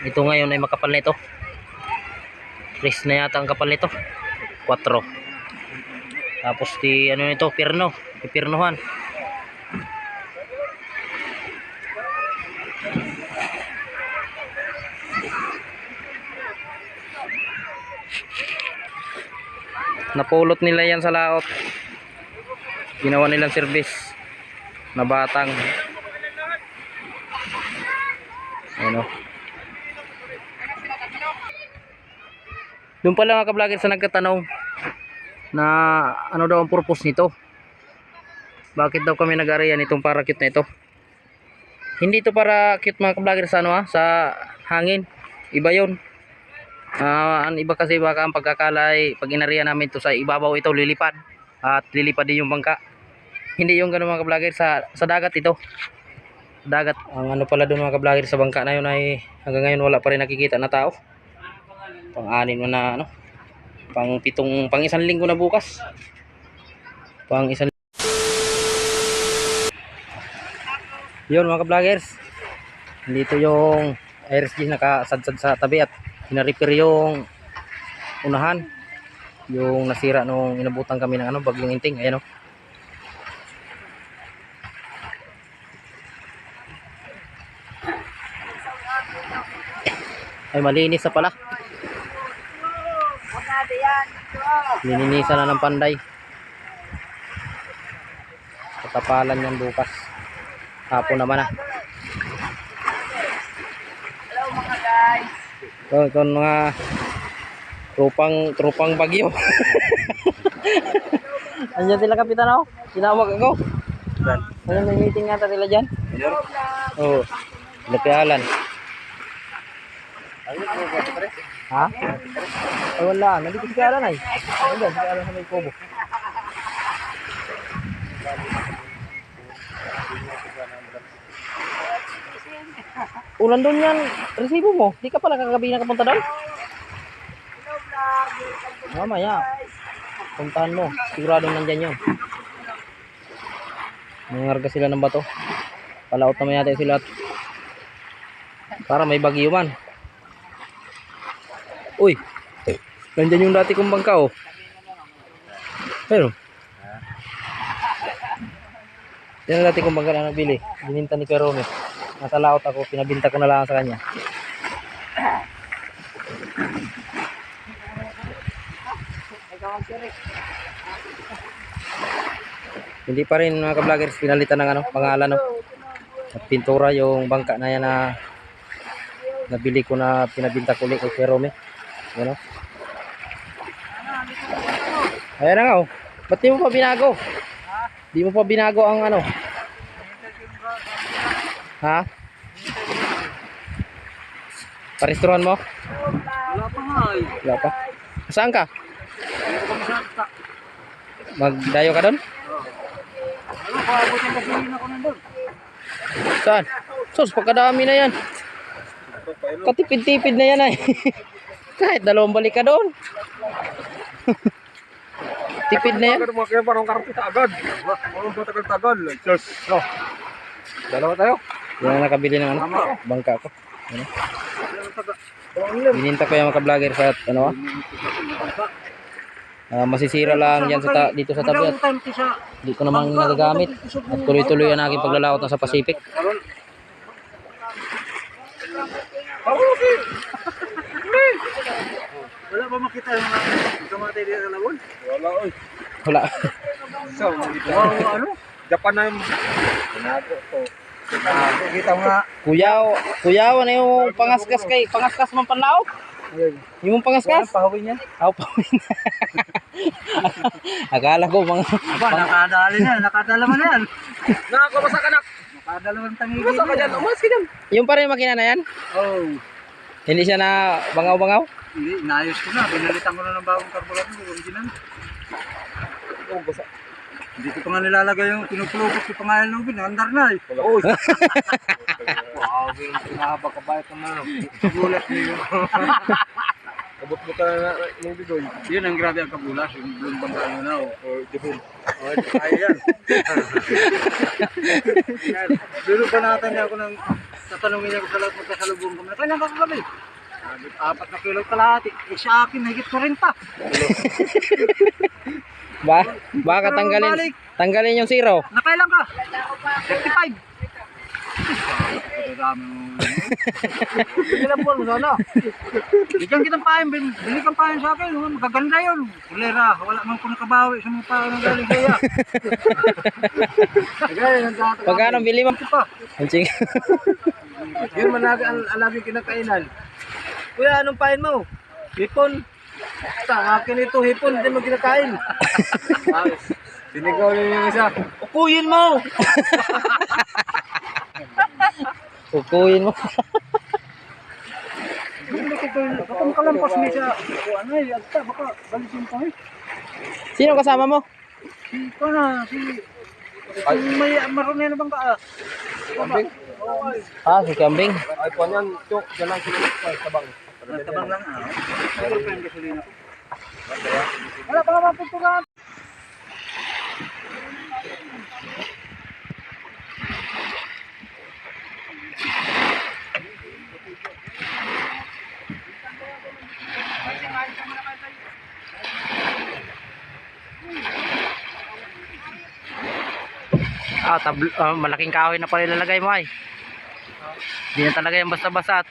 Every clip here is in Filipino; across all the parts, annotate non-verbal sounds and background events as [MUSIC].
Ito ngayon ay makapal na ito. Press na yata ang kapal nito. 4. Tapos di ano nito, pirno. Ipirnuhan. Napulot nila yan sa laot. Ginawa nilang service na batang. Ano? Doon pala mga ka-vlogger sa nagkatanong na ano daw ang purpose nito. Bakit daw kami nag-area nitong parakeet na ito? Hindi ito para cute mga ka-vlogger sa ano ha, sa hangin. Iba 'yon. Ah, ang iba kasi baka ang pagkakalay pag inariya namin ito sa ibabaw ito lilipad at lilipad din yung bangka. Hindi yung ganun mga ka-vlogger sa sa dagat ito. Dagat. Ang ano pala doon mga ka-vlogger sa bangka na yun ay hanggang ngayon wala pa rin nakikita na tao. Pang-anin mo na ano. Pang pitong pang isang linggo na bukas. Pang isang Yun mga ka-vloggers. Dito yung RSG nakasadsad sa tabi at pina-repair yung unahan. Yung nasira nung inabutan kami ng ano, bagyong inting. Ayan o. Ay malinis na pala. Lininisan na ng panday. Katapalan yan bukas. Hapon naman ah. Hello mga guys. Ito ang mga trupang trupang bagyo. [LAUGHS] Andiyan sila kapitan ako. Tinawag ako. Ayun, may meeting yata sila dyan. Oo. Oh, Lapialan. Ha? Ay wala. Nandito si Kalan ay. Ayun, si Kalan sa may kubo. Ulan doon yan. Resibo mo. Di ka pala kagabi na kapunta doon? Mamaya. Puntahan mo. Sigurado nandyan yun. Nangarga sila ng bato. Palaot naman yata sila. Para may bagyo man. Uy. Nandyan yung dati kong bangka oh. Pero. Yan ang dati kong bangka na nabili. Bininta ni Perome. Nasa laot ako. Pinabinta ko na lang sa kanya. Hindi pa rin mga ka-vloggers pinalitan ng ano, pangalan no. At pintura yung bangka na yan na nabili ko na pinabinta ko ulit kay Jerome. Ano? Ayan na nga oh. Ba't di mo pa binago? Di mo pa binago ang ano? Ha? Parestuhan mo? Wala pa nga eh. Wala pa. Saan ka? Magdayo ka doon? Ano, nandun. Saan? Sus, pagkadami na yan. Katipid-tipid na yan ay. [LAUGHS] Kahit dalawang balik ka doon. [LAUGHS] Tipid na yan. Kaya parang karpita agad. Parang tagal-tagal. Cheers. No. Dalawa tayo. Yan ang nakabili ng ano, bangka ko. Ano? Bininta ko yung mga ka-vlogger sa ano ah. Ah, masisira lang yan sa ta- dito sa tabi at Time ko namang nagagamit. At tuloy-tuloy ang aking paglalakot na sa Pacific. Wala ba makita yung mga kamatay dito sa lawon? Wala oy. Wala. So, Wow, ano? Japan na yung Pinago to. Kita mo nga. Kuyaw, kuyaw ano yung pangaskas kay pangaskas man panlaw? Yung pangaskas? Pahawin yan. Aw pa. [LAUGHS] Akala ko mga Aba, nakadali na. Nakadala mo na yan. Nakakabasa ka na. Nakadala mo ng tangigil. Basa ka dyan. Umas ka dyan. yung pa rin yung makina na yan? Oh. Hindi siya na bangaw-bangaw? Hindi, inayos ko na. Pinalitan ko na ng bagong carburetor. Original. Oh, basa. Hindi ko pa nga nilalagay yung pinupulupot ko pa nga yung lubin. Andar na eh. Uy. Wow, yung pinahaba ka ba ito na. Gulat niyo. [LAUGHS] Abot mo ka na ng bigoy. Yun ang grabe ang kabulas. Yung blue bang ano na. oh. O, dibon. O, kaya yan. Dulo pa natin ako ng tatanungin ako sa lahat magkasalubong kami. Kailan ka kami? Sabi, apat na kilo kalahati. Eh, sa akin, higit ko rin pa. Ba, baka tanggalin, Balik. tanggalin yung zero. Nakailan ka? 55. Pagkakami mo. Hindi lang po, sana. Bigyan kitang pahin, bili kang pahin sa akin. oh, Magaganda yun. Kulera, wala man ko nakabawi sa mga pahin ng galing [LAUGHS] kaya. Pagkano bili mo? Ang ching. [LAUGHS] Yun man lagi ang ang laging kinakainan. Kuya, anong pain mo? Hipon. Sa akin ito, hipon, hindi mo kinakain. [LAUGHS] Sinigaw niyo yung isa. Upuyin mo! [LAUGHS] Kukuin mo. Baka makalampas niya siya. Ano eh, agta, baka balisin pa eh. Sino kasama mo? Si, ito na, si... Si may marunay na bang ka? ah? Kambing. Ah, si Kambing. Ay, po yan. Chok, dyan lang sila. Ay, tabang. Nagtabang lang ah. Pa yung gasolina. Wala pa nga mapinturan. Ah, tabl ah, malaking kahoy na pala ilalagay mo ay. Hindi na talaga yung basta-basta.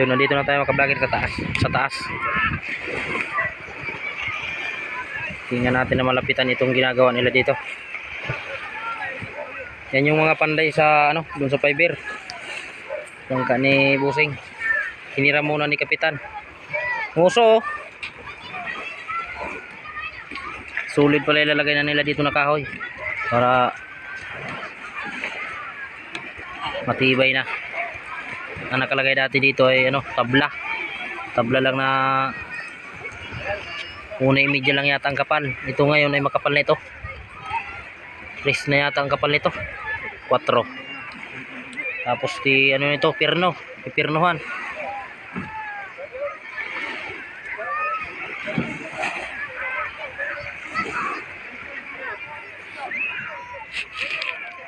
Yun, nandito na tayo makablogger sa taas. Sa taas. Tingnan natin na malapitan itong ginagawa nila dito. Yan yung mga panday sa ano, doon sa fiber. Yung ka ni Busing. Hinira muna ni Kapitan. Muso. oh. Sulit pala ilalagay na nila dito na kahoy. Para matibay na ang nakalagay dati dito ay ano, tabla. Tabla lang na una media lang yata ang kapal. Ito ngayon ay makapal na ito. Press na yata ang kapal nito. 4. Tapos di ano nito, pirno. Ipirnohan.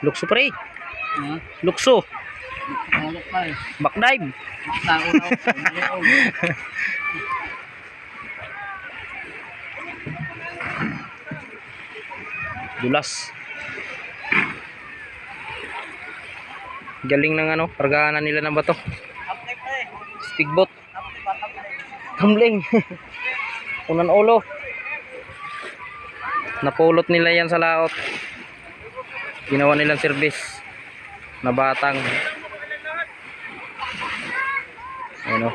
Lukso pre. Hmm? Lukso. Backdive. [LAUGHS] Dulas. Galing ng ano, kargahanan nila ng bato. Update. Tumbling. [LAUGHS] Unan ulo. Napulot nila yan sa laot. Ginawa nilang service na batang. Ano?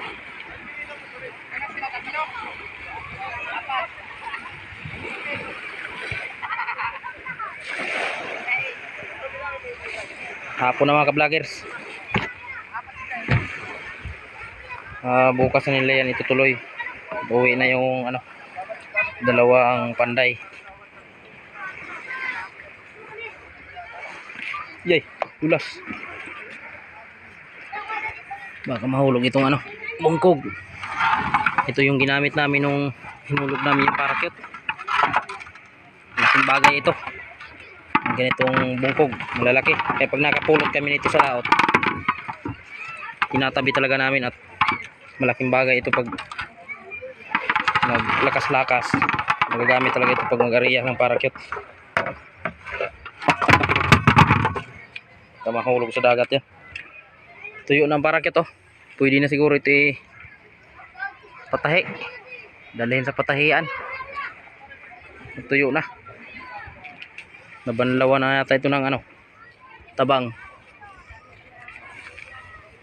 Hapon na mga ka-vloggers. Ah, bukas na nila yan itutuloy. Uwi na yung ano, dalawa ang panday. Yay, ulas. Baka mahulog itong ano, bungkog. Ito yung ginamit namin nung hinulog namin yung parakeet. Laking bagay ito. Ganitong bungkog, malalaki. Kaya pag nakapulot kami nito sa laot, tinatabi talaga namin at malaking bagay ito pag naglakas-lakas. Magagamit talaga ito pag mag-ariya ng parakeet. Baka mahulog sa dagat yan. Tuyo ng parakeet oh. Pwede na siguro ito eh, patahi. Dalhin sa patahian. Tuyo na. Nabanlawan na yata ito ng ano, tabang.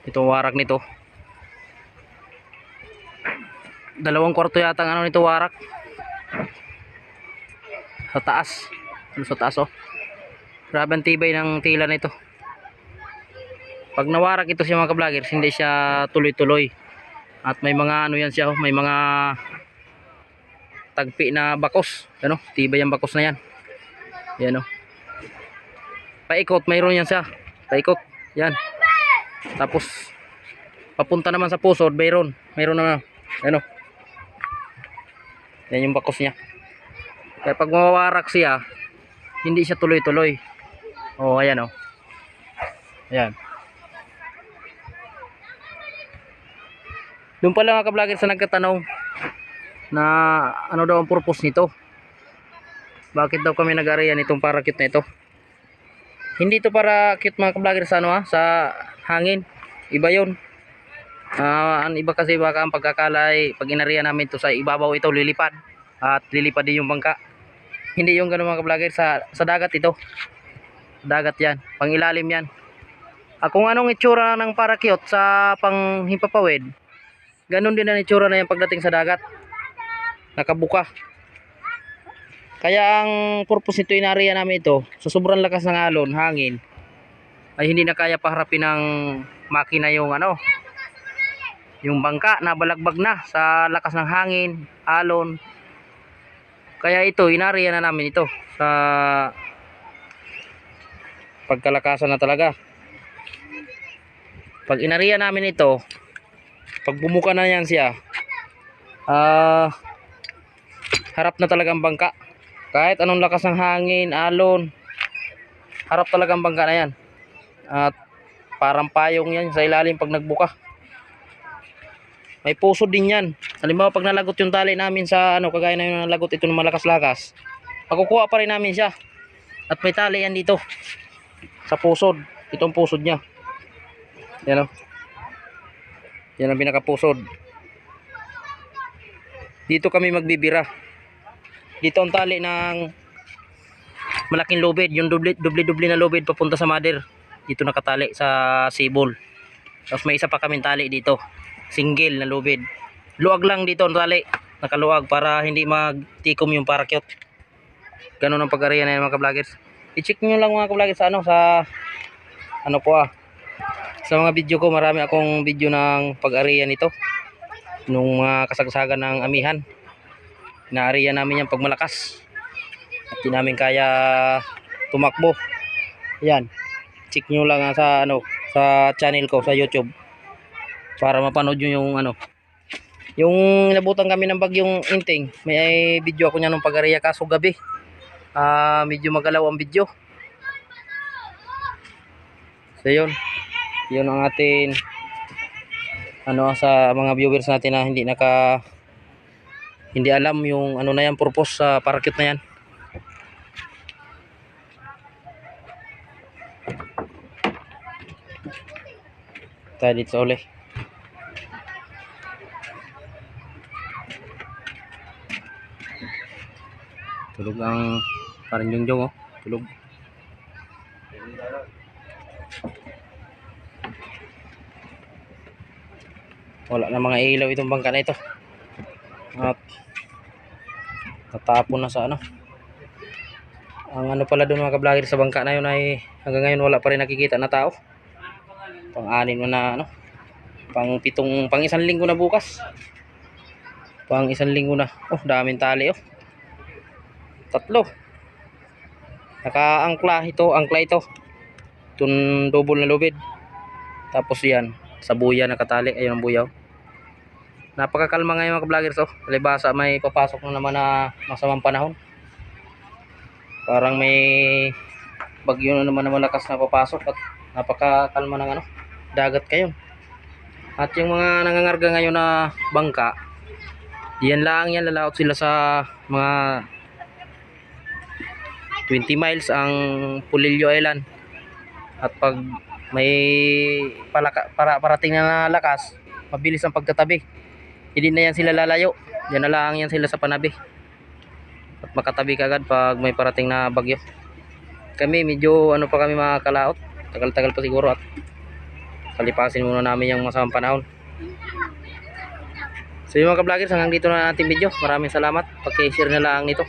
Itong warak nito. Dalawang kwarto yata ang ano nito warak. Sa taas. Ano sa taas oh. Grabe ang tibay ng tila nito. Pag nawarak ito siya mga ka-vloggers, hindi siya tuloy-tuloy. At may mga ano yan siya, oh, may mga tagpi na bakos. Ano? Tibay ang bakos na yan. Yan oh. Paikot, mayroon yan siya. Paikot. Yan. Tapos papunta naman sa pusod, mayroon. Mayroon na ano. Yan yung bakos niya. Kaya pag mawawarak siya, hindi siya tuloy-tuloy. Oh, ayan oh. Ayan. Doon pala mga ka-vlogger sa nagkatanong na ano daw ang purpose nito. Bakit daw kami nag-area nitong parakeet na ito? Hindi ito para cute mga ka-vlogger sa ano ha, sa hangin. Iba 'yon. Ah, ang iba kasi baka ang pagkakala ay pag namin to sa ibabaw ito lilipad at lilipad din yung bangka. Hindi yung ganun mga ka-vlogger sa sa dagat ito. Dagat 'yan, pang ilalim 'yan. Ah, kung anong itsura ng parakeet sa panghimpapawid, ganun din ang itsura na yan pagdating sa dagat. Nakabuka. Kaya ang purpose nito inariya namin ito, sa sobrang lakas ng alon, hangin, ay hindi na kaya paharapin ng makina yung ano, yung bangka na balagbag na sa lakas ng hangin, alon. Kaya ito, inariya na namin ito sa pagkalakasan na talaga. Pag inariya namin ito, pag bumuka na yan siya, ah, harap na talaga ang bangka. Kahit anong lakas ng hangin, alon, harap talaga ang bangka na yan. At parang payong yan sa ilalim pag nagbuka. May puso din yan. Halimbawa pag nalagot yung tali namin sa ano, kagaya na yung nalagot ito ng malakas-lakas, makukuha pa rin namin siya. At may tali yan dito. Sa pusod. Itong pusod niya. Yan o. Yan ang pinakapusod. Dito kami magbibira. Dito ang tali ng malaking lubid. Yung doble-doble na lubid papunta sa mother. Dito nakatali sa sibol. Tapos may isa pa kaming tali dito. Single na lubid. Luwag lang dito ang tali. Nakaluwag para hindi magtikom yung parakeet. Ganun ang pag-area na yan mga ka-vloggers. I-check nyo lang mga ka-vloggers sa ano sa ano po ah. Sa mga video ko marami akong video ng pag-area nito. Nung mga kasagsagan ng amihan. Inaariya namin yan pag malakas. At di namin kaya tumakbo. Yan. Check nyo lang sa ano sa channel ko sa YouTube para mapanood nyo yung ano yung nabutan kami ng bagyong inting may video ako niya nung pag-area kaso gabi ah medyo magalaw ang video so yun yun ang atin ano sa mga viewers natin na hindi naka hindi alam yung ano na yan purpose sa parakeet na yan tayo dito sa tulog ang Parang yung jong oh. Tulog. Wala na mga ilaw itong bangka na ito. At natapon na sa ano. Ang ano pala doon mga kablogger sa bangka na yun ay hanggang ngayon wala pa rin nakikita na tao. Pang-anin mo na ano. Pang pitong, pang isang linggo na bukas. Pang isang linggo na. Oh, daming tali oh. Tatlo. Nakaangkla ito, angkla ito. Itong double na lubid. Tapos yan, sa buya nakatali. Ayun ang buyaw. Napakakalma ngayon mga vloggers oh. Palibasa may papasok na naman na masamang panahon. Parang may bagyo na naman na malakas na papasok at napakakalma ng ano, dagat kayo. At yung mga nangangarga ngayon na bangka, diyan lang yan lalaot sila sa mga 20 miles ang Pulillo Island. At pag may palaka, para, parating na lakas, mabilis ang pagtatabi. Hindi na yan sila lalayo. Diyan na lang yan sila sa panabi. At makatabi kagad pag may parating na bagyo. Kami medyo ano pa kami mga kalaot. Tagal-tagal pa siguro at kalipasin muna namin yung masamang panahon. So yung mga ka-vloggers hanggang dito na ating video. Maraming salamat. Paki-share na lang nito.